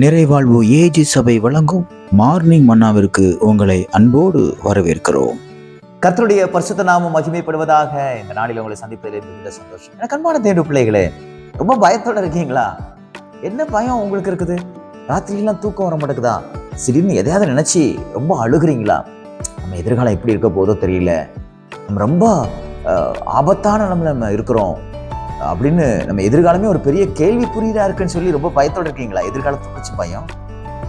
நிறைவாழ்வு AG சபை வழங்கும் morning மன்னாவிற்கு உங்களை அன்போடு வரவேற்கிறோம். கர்த்தருடைய பரிசுத்த நாமம் மகிமைப்படுவதாக இந்த நாளில் உங்களை சந்திப்பதில் மிகுந்த சந்தோஷம். எனக்கு அன்பான தேடு பிள்ளைகளே ரொம்ப பயத்தோட இருக்கீங்களா? என்ன பயம் உங்களுக்கு இருக்குது? ராத்திரியெல்லாம் தூக்கம் வர மாட்டேங்குதா? சிலிர்னு எதையாவது நினச்சி ரொம்ப அழுகுறீங்களா? நம்ம எதிர்காலம் எப்படி இருக்க போதோ தெரியல. நம்ம ரொம்ப ஆபத்தான நம்ம நம்ம இருக்கிறோம். அப்படின்னு நம்ம எதிர்காலமே ஒரு பெரிய கேள்விக்குறியதா இருக்குன்னு சொல்லி ரொம்ப பயத்தோட இருக்கீங்களா? எதிர்காலத்தை குறித்து பயம்.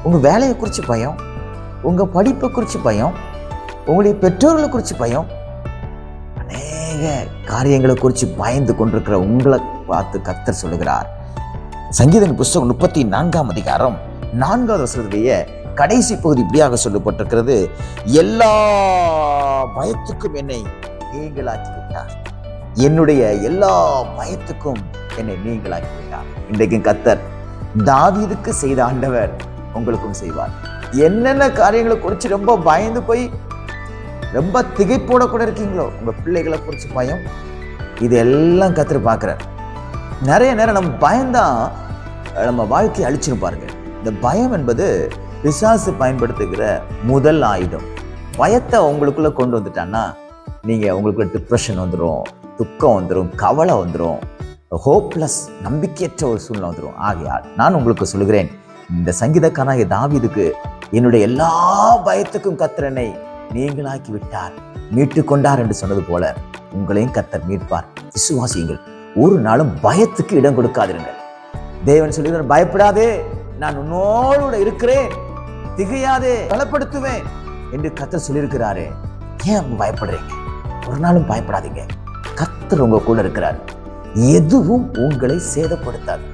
உங்கள் வேலையை குறித்து பயம். உங்க படிப்பை குறித்து பயம். உங்களுடைய பெற்றோர்களை குறித்து பயம். அநேக காரியங்களை குறித்து பயந்து கொண்டிருக்கிற உங்களை பார்த்து கத்தர் சொல்லுகிறார். சங்கீதன் புஸ்தகம் முப்பத்தி நான்காம் அதிகாரம் நான்காவது வசதிய கடைசி பகுதி இப்படியாக சொல்லப்பட்டிருக்கிறது. எல்லா பயத்துக்கும் என்னை நீங்களாக்கி விட்டார் என்னுடைய எல்லா பயத்துக்கும் என்னை நீங்களாக்கி விட்டார் இன்றைக்கும் கத்தர் தாவீதுக்கு செய்த ஆண்டவர் உங்களுக்கும் செய்வார். என்னென்ன காரியங்களை குறித்து ரொம்ப பயந்து போய் ரொம்ப திகைப்போட கூட இருக்கீங்களோ உங்க பிள்ளைகளை குறித்து பயம் இது எல்லாம் கத்துரு பார்க்குறார். நிறைய நேரம் நம்ம பயம்தான் நம்ம வாழ்க்கையை அழிச்சிருப்பாருங்க இந்த பயம் என்பது பிசாசு பயன்படுத்துகிற முதல் ஆயுதம். பயத்தை உங்களுக்குள்ளே கொண்டு வந்துட்டான்னா நீங்கள் உங்களுக்குள்ள டிப்ரெஷன் வந்துடும் துக்கம் வந்துடும் கவலை வந்துடும் ஹோப்லெஸ் நம்பிக்கையற்ற ஒரு சூழ்நிலை வந்துடும் ஆகையால் நான் உங்களுக்கு சொல்கிறேன் இந்த சங்கீதக்காரனாகிய தாவிதுக்கு என்னுடைய எல்லா பயத்துக்கும் கத்திரனை நீங்களாக்கி விட்டார் மீட்டு கொண்டார் என்று சொன்னது போல உங்களையும் கத்தர் மீட்பார். விசுவாசியுங்கள் ஒரு நாளும் பயத்துக்கு இடம் கொடுக்காதிருங்கள். தேவன் சொல்லி பயப்படாதே நான் உன்னோடு இருக்கிறேன் திகையாதே பலப்படுத்துவேன் என்று கத்தர் சொல்லியிருக்கிறாரு. ஏன் பயப்படுறீங்க? ஒரு நாளும் பயப்படாதீங்க. கத்தர் உங்க கூட இருக்கிறார். எதுவும் உங்களை சேதப்படுத்தாது.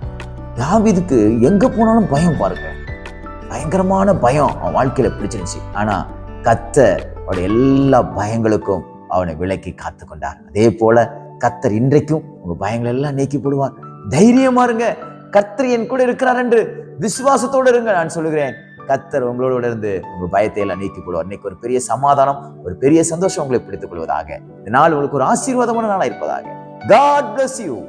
தாவீதுக்கு எங்க போனாலும் பயம் பாருங்க. பயங்கரமான பயம் அவன் வாழ்க்கையில பிடிச்சிருந்துச்சு. ஆனா கத்தர் அவருடைய எல்லா பயங்களுக்கும் அவனை விலக்கி காத்து கொண்டார் அதே போல கத்தர் இன்றைக்கும் உங்க பயங்கள் எல்லாம் நீக்கி போடுவார் தைரியமா இருங்க. கத்தர் என் கூட இருக்கிறார் என்று விசுவாசத்தோடு இருங்க நான் சொல்லுகிறேன். கத்தர் உங்களோட இருந்து உங்க பயத்தை எல்லாம் நீக்கி கொள்வார் இன்னைக்கு ஒரு பெரிய சமாதானம் ஒரு பெரிய சந்தோஷம் உங்களை பிடித்துக் கொள்வதாக. இந்த நாள் உங்களுக்கு ஒரு ஆசீர்வாதமான நாளா இருப்பதாக. God bless you